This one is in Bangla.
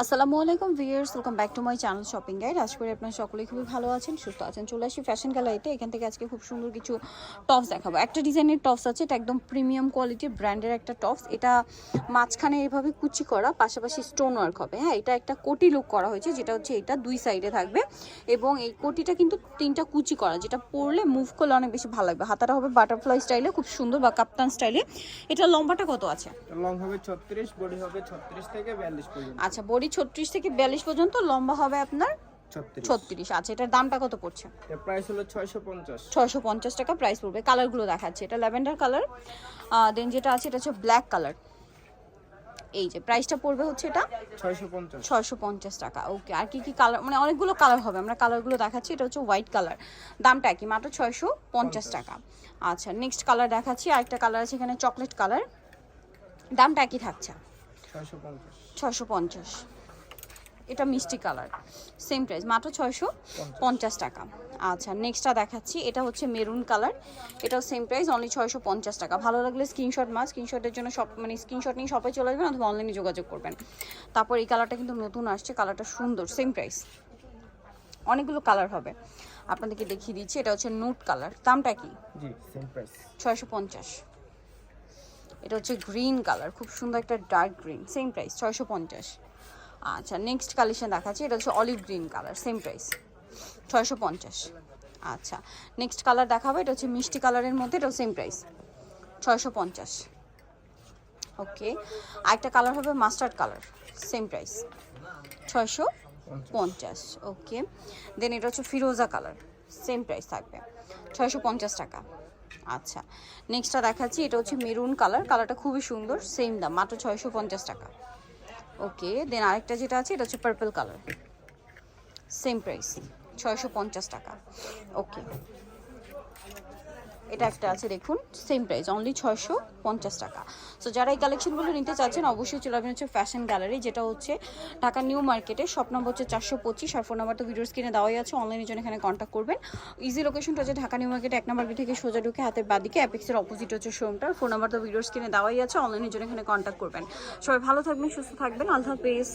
আসসালামু আলাইকুম viewers welcome back to my channel shopping guide. আশা করি আপনার সকলেই খুবই ভালো আছেন সুস্থ আছেন। চলে আসি ফ্যাশন গ্যালারিতে এখান থেকে আজকে খুব সুন্দর কিছু টপস দেখাবো। একটা ডিজাইনের টপস আছে এটা একদম প্রিমিয়াম কোয়ালিটির ব্র্যান্ডের একটা টপস। এটা মাঝখানে এভাবে কুচি করা পাশাপাশি স্টোন ওয়ার্ক হবে। হ্যাঁ এটা একটা কোটি লুক করা হয়েছে যেটা হচ্ছে এটা দুই সাইডে থাকবে। এবং এই কোটিটা কিন্তু তিনটা কুচি করা যেটা পরলে মুভ করলে অনেক বেশি ভালো লাগবে। হাতাটা হবে বাটারফ্লাই স্টাইলে খুব সুন্দর বা কাপ্তান স্টাইলে। এটা লম্বাটা কত আছে? লং হবে ছত্রিশ বডি হবে ছত্রিশ থেকে বিয়াল্লিশ আচ্ছা বডি ছত্রিশ থেকে বিয়াল্লিশ পর্যন্ত লম্বা হবে আপনার ছত্রিশ। ছত্রিশ। আচ্ছা এটার দামটা কত পড়ছে? প্রাইস হলো ছয়শো পঞ্চাশ। ছয়শো পঞ্চাশ টাকা প্রাইস পড়বে। কালারগুলো দেখাচ্ছে এটা ল্যাভেন্ডার কালার দেন যেটা আছে এটা হচ্ছে ব্ল্যাক কালার এই যে প্রাইসটা পড়বে হচ্ছে এটা ছয়শো পঞ্চাশ। টাকা ওকে আর কি কি কালার মানে অনেকগুলো কালার হবে আমরা কালারগুলো দেখাচ্ছি এটা হচ্ছে হোয়াইট কালার দামটা কি মাত্র ছয়শো পঞ্চাশ টাকা। আচ্ছা নেক্সট কালার দেখাচ্ছি আরেকটা কালার আছে এখানে চকলেট কালার দামটা একই থাকছে। ছয়শো পঞ্চাশ। এটা মিষ্টি কালার সেম প্রাইস মাত্র ছয়শো পঞ্চাশ টাকা। আচ্ছা নেক্সটটা দেখাচ্ছি এটা হচ্ছে মেরুন কালার এটাও সেম প্রাইস অনলি ছয়শো পঞ্চাশ টাকা। ভালো লাগলে স্ক্রিনশট মাস স্ক্রিনশটের জন্য সব মানে স্ক্রিনশট নিয়ে সবাই চলে আসবেন অথবা অনলাইনে যোগাযোগ করবেন। তারপর এই কালারটা কিন্তু নতুন আসছে কালারটা সুন্দর সেম প্রাইস অনেকগুলো কালার হবে। আপনাদেরকে দেখিয়ে দিচ্ছি এটা হচ্ছে নুট কালার দামটা কি? জি সেম প্রাইস ছয়শো পঞ্চাশ। এটা হচ্ছে গ্রিন কালার খুব সুন্দর একটা ডার্ক গ্রিন সেম প্রাইস ছয়শো পঞ্চাশ। আচ্ছা নেক্সট কালেকশন দেখাচ্ছি, এটা হচ্ছে olive green colour same price ছয়শো পঞ্চাশ। আচ্ছা নেক্সট কালার দেখাবো, এটা হচ্ছে মিষ্টি কালারের মধ্যে, এটাও সেম প্রাইস ছয়শো পঞ্চাশ। ওকে আরেকটা কালার হবে মাস্টার্ড কালার সেম প্রাইস ছয়শো পঞ্চাশ। ওকে দেন এটা হচ্ছে ফিরোজা কালার সেম প্রাইস থাকবে, ছয়শো পঞ্চাশ টাকা। আচ্ছা নেক্সটটা দেখাচ্ছি, এটা হচ্ছে মেরুন কালার কালারটা খুবই সুন্দর সেম দাম, মাত্র ছয়শো পঞ্চাশ টাকা। ওকে দেন আরেকটা যেটা আছে, এটা হচ্ছে পার্পল কালার সেম প্রাইস ছয়শো পঞ্চাশ টাকা। ওকে এটা একটা আছে, দেখুন সেম প্রাইস অনলি ছয়শো পঞ্চাশ টাকা। সো যারা এই কালেকশনগুলো নিতে চাচ্ছেন, অবশ্যই চলে আসবেন হচ্ছে ফ্যাশন গ্যালারি যেটা হচ্ছে ঢাকা নিউ মার্কেটে। শপ নম্বর হচ্ছে চারশো পঁচিশ আর ফোন নাম্বার তো ভিডিও স্ক্রিনে দেওয়াই আছে অনলাইনের জন্য এখানে কন্ট্যাক্ট করবেন। ইজি লোকেশনটা হচ্ছে ঢাকা নিউ মার্কেটে, এক নম্বর থেকে সোজা ঢুকে হাতের বাদিকে অ্যাপেক্সের অপোজিট হচ্ছে শোরুমটার ফোন নাম্বার তো ভিডিও স্ক্রিনে দেওয়াই আছে অনলাইনের জন্য এখানে কন্ট্যাক্ট করবেন। সবাই ভালো থাকবেন, সুস্থ থাকবেন, আল্লাহ হাফেজ।